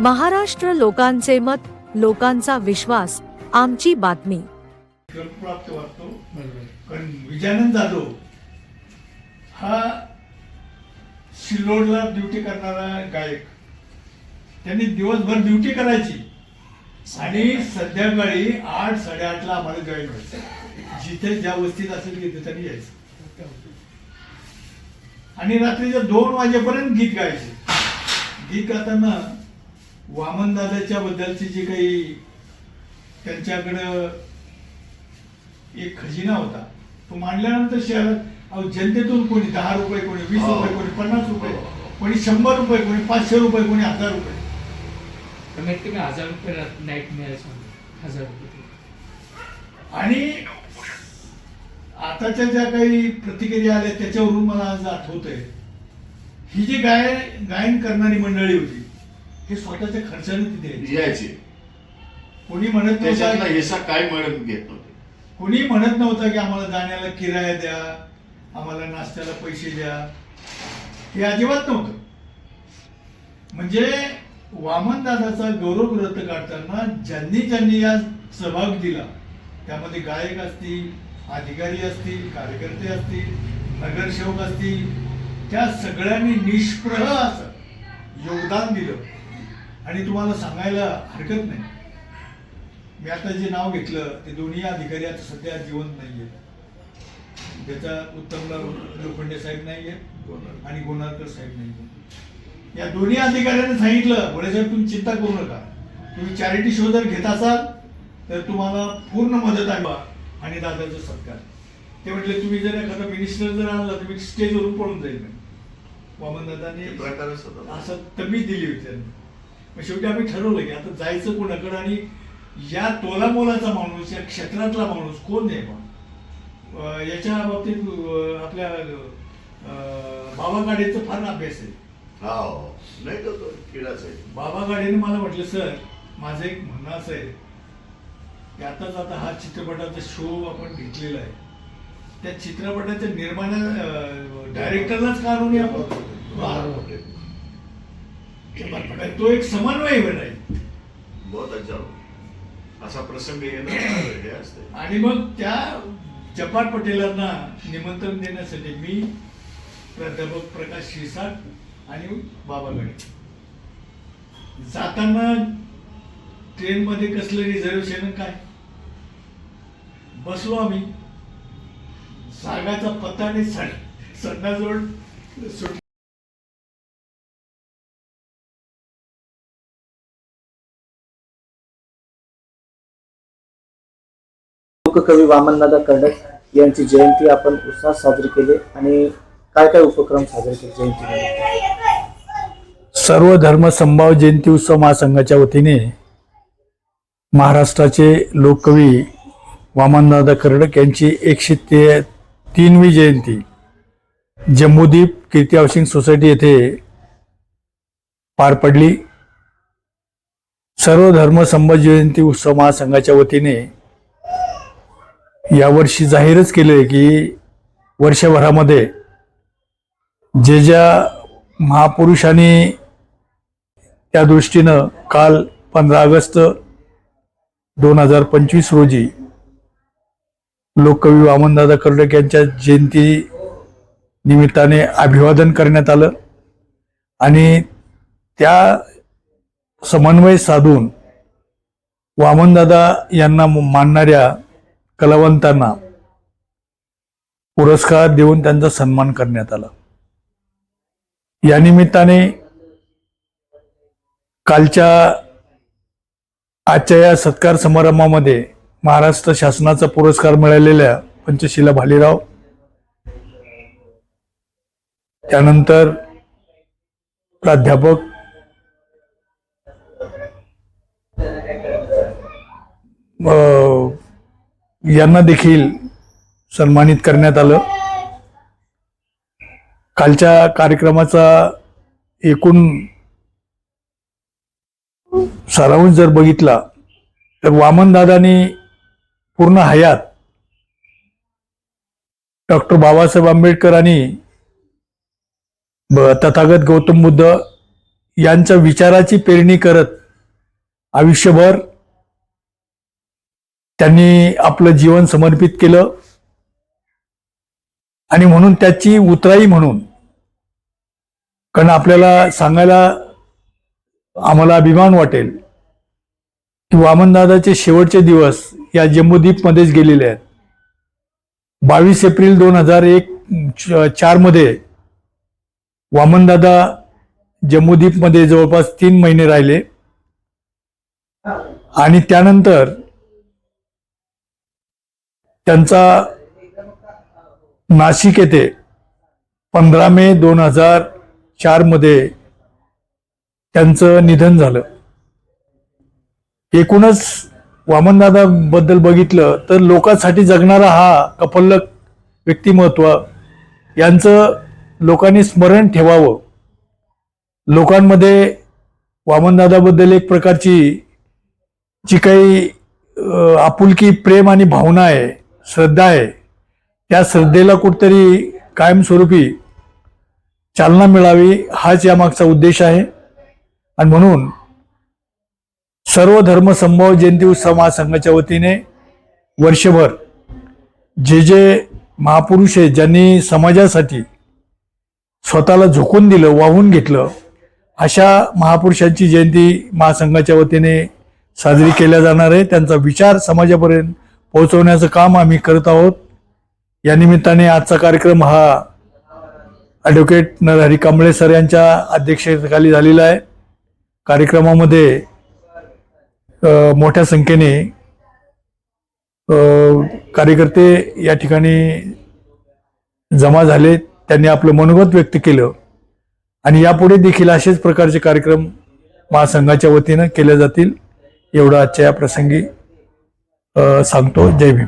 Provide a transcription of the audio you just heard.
महाराष्ट्र लोकांचे मत लोकांचा विश्वास आमची बातमी. प्राप्त वाटतो. कारण विजयानंद जाधव हा सिल्लोडला ड्युटी करणारा गायक. त्यांनी दिवसभर ड्युटी करायची. आणि संध्याकाळी आठ साडेआठला आम्हाला जॉईन व्हायचं. जिथे ज्या वस्तीत असेल तिथे त्यांनी यायचं. आणि रात्रीच्या दोन वाजेपर्यंत गीत गायचे. गीत गाताना वामन दादाच्या बद्दलची जी काही त्यांच्याकडं एक खजिना होता तो मांडल्यानंतर शहरात जनतेतून कोणी दहा रुपये कोणी वीस हो. रुपये कोणी पन्नास रुपये कोणी शंभर रुपये कोणी पाचशे रुपये कोणी हजार रुपये कमीत कमी हजार रुपये नाईट मिळायचं. हजार रुपये आणि आताच्या ज्या काही प्रतिक्रिया आल्या त्याच्यावरून मला आज आठवत आहे ही जी गाय गायन करणारी मंडळी होती हे स्वतःच्या खर्चाने तिथे यायची. कोणी म्हणत त्याच्यातला हिस्सा काय मिळत घेत नव्हते कोणी म्हणत नव्हतं की आम्हाला जाण्याला किराया द्या आम्हाला नाश्त्याला पैसे द्या. हे अजिबात नव्हतं. म्हणजे वामन दादाचा गौरव व्रत काढताना ज्यांनी ज्यांनी या सहभाग दिला त्यामध्ये गायक असतील अधिकारी असतील कार्यकर्ते असतील नगरसेवक असतील त्या सगळ्यांनी निष्प्रह असं योगदान दिलं. आणि तुम्हाला सांगायला हरकत नाही. मी आता जे नाव घेतलं ते दोन्ही अधिकारी आता सध्या जिवंत नाहीये त्याचा उत्तमराव लोखंडे साहेब नाहीये आणि गोनारकर साहेब नाहीये या दोन्ही अधिकाऱ्यांनी सांगितलं साहेब तुम्ही चिंता करू नका. तुम्ही चॅरिटी शो जर घेत असाल तर तुम्हाला पूर्ण मदत आहे आणि दादाचा सत्कार. ते म्हटले तुम्ही जर एखादा मिनिस्टर जर आणला तर मी स्टेजवरून पळून जाईल. वामन दादाने. असं तमीज दिली होती त्यांनी. मग शेवटी आम्ही ठरवलं की आता जायचं कोणाकडे आणि या तोलामोलाचा माणूस या क्षेत्रातला माणूस कोण आहे बा अं, याच्या बाबतीत आपल्या बाबा गाडेचा फार अभ्यास आहे. हो नाही तर तो किडाच आहे. बाबा गाडेने मला म्हटलं सर माझं एक म्हणणं असं आहे की आताच आता हा चित्रपटाचा शो आपण घेतलेला आहे. त्या चित्रपटाच्या निर्माण डायरेक्टरलाच का आणून आपण. तो एक समन्वय आहे बहुत अच्छा. असा प्रसंग येणं हे असते. आणि मग त्या जपाट पटेलांना निमंत्रण देण्यासाठी मी प्राध्यापक प्रकाश शिरसाट आणि बाबा गडे. जाताना ट्रेनमध्ये कसलं रिझर्वेशन काय? बसलो आम्ही. जागाचा पत्ता आणि संडाजवळ सुट लोककवी वामनदादा कर्डक यांची जयंती आपण उत्साहात साजरी केली आणि काय काय उपक्रम साजरे केले जयंती सर्व धर्म संभाव जयंती उत्सव महासंघाच्या वतीने महाराष्ट्राचे लोककवी वामनदादा कर्डक यांची एकशे ते तीनवी जयंती जम्मूदीप कीर्ती हाऊसिंग सोसायटी येथे पार पडली. सर्व धर्म संभाव जयंती उत्सव महासंघाच्या वतीने यावर्षी जाहीरच केले की वर्षभरामध्ये जे ज्या महापुरुषांनी त्या दृष्टीनं काल पंधरा ऑगस्ट दोन हजार पंचवीस रोजी लोककवी वामनदादा कर्डक यांच्या जयंती निमित्ताने अभिवादन करण्यात आलं आणि त्या समन्वय साधून वामनदादा यांना मानणाऱ्या कलावंतांना पुरस्कार देऊन त्यांचा सन्मान करण्यात आला. या निमित्ताने कालच्या आजच्या या सत्कार समारंभामध्ये महाराष्ट्र शासनाचा पुरस्कार मिळालेल्या पंचशिला भालेराव त्यानंतर प्राध्यापक अं, यांना देखील सन्मानित करण्यात आलं. कालच्या कार्यक्रमाचा एकूण सारांश जर बघितला तर वामनदादानी पूर्ण हयात डॉक्टर बाबासाहेब आंबेडकर आणि तथागत गौतम बुद्ध यांच्या विचाराची पेरणी करत आयुष्यभर त्यांनी आपलं जीवन समर्पित केलं. आणि म्हणून त्याची उतराई म्हणून कारण आपल्याला सांगायला आम्हाला अभिमान वाटेल की वामनदादाचे शेवटचे दिवस या जम्बूद्वीपमध्येच गेलेले आहेत. बावीस एप्रिल दोन हजार एक चारमध्ये वामनदादा जम्बूद्वीपमध्ये जवळपास तीन महिने राहिले. आणि त्यानंतर त्यांचा नाशिक येथे पंधरा मे दोन हजार चारमध्ये त्यांचं निधन झालं. एकूणच वामनदादा बद्दल बघितलं तर लोकांसाठी जगणारा हा कफल्लक व्यक्तिमत्व यांचं लोकांनी स्मरण ठेवावं. लोकांमध्ये वामनदादाबद्दल एक प्रकारची जी काही आपुलकी प्रेम आणि भावना आहे श्रद्धा आहे. त्या श्रद्धेला कुठतरी कायमस्वरूपी चालना मिळावी हाच यामागचा उद्देश आहे. आणि म्हणून सर्व धर्म संभव जयंती उत्सव महासंघाच्या वतीने वर्षभर जे जे महापुरुष आहे ज्यांनी समाजासाठी स्वतःला झोकून दिलं वाहून घेतलं अशा महापुरुषांची जयंती महासंघाच्या वतीने साजरी केल्या जाणार आहे. त्यांचा विचार समाजापर्यंत पोहोचवण्याचं काम आम्ही करत आहोत. या निमित्ताने आजचा कार्यक्रम हा ॲडव्होकेट नरहरी कांबळे सर यांच्या अध्यक्षतेखाली झालेला आहे. कार्यक्रमामध्ये मोठ्या संख्येने कार्यकर्ते या ठिकाणी जमा झाले. त्यांनी आपलं मनोगत व्यक्त केलं. आणि यापुढे देखील असेच प्रकारचे कार्यक्रम महासंघाच्या वतीनं केले जातील. एवढं आजच्या या प्रसंगी सांगतो. जय भीम.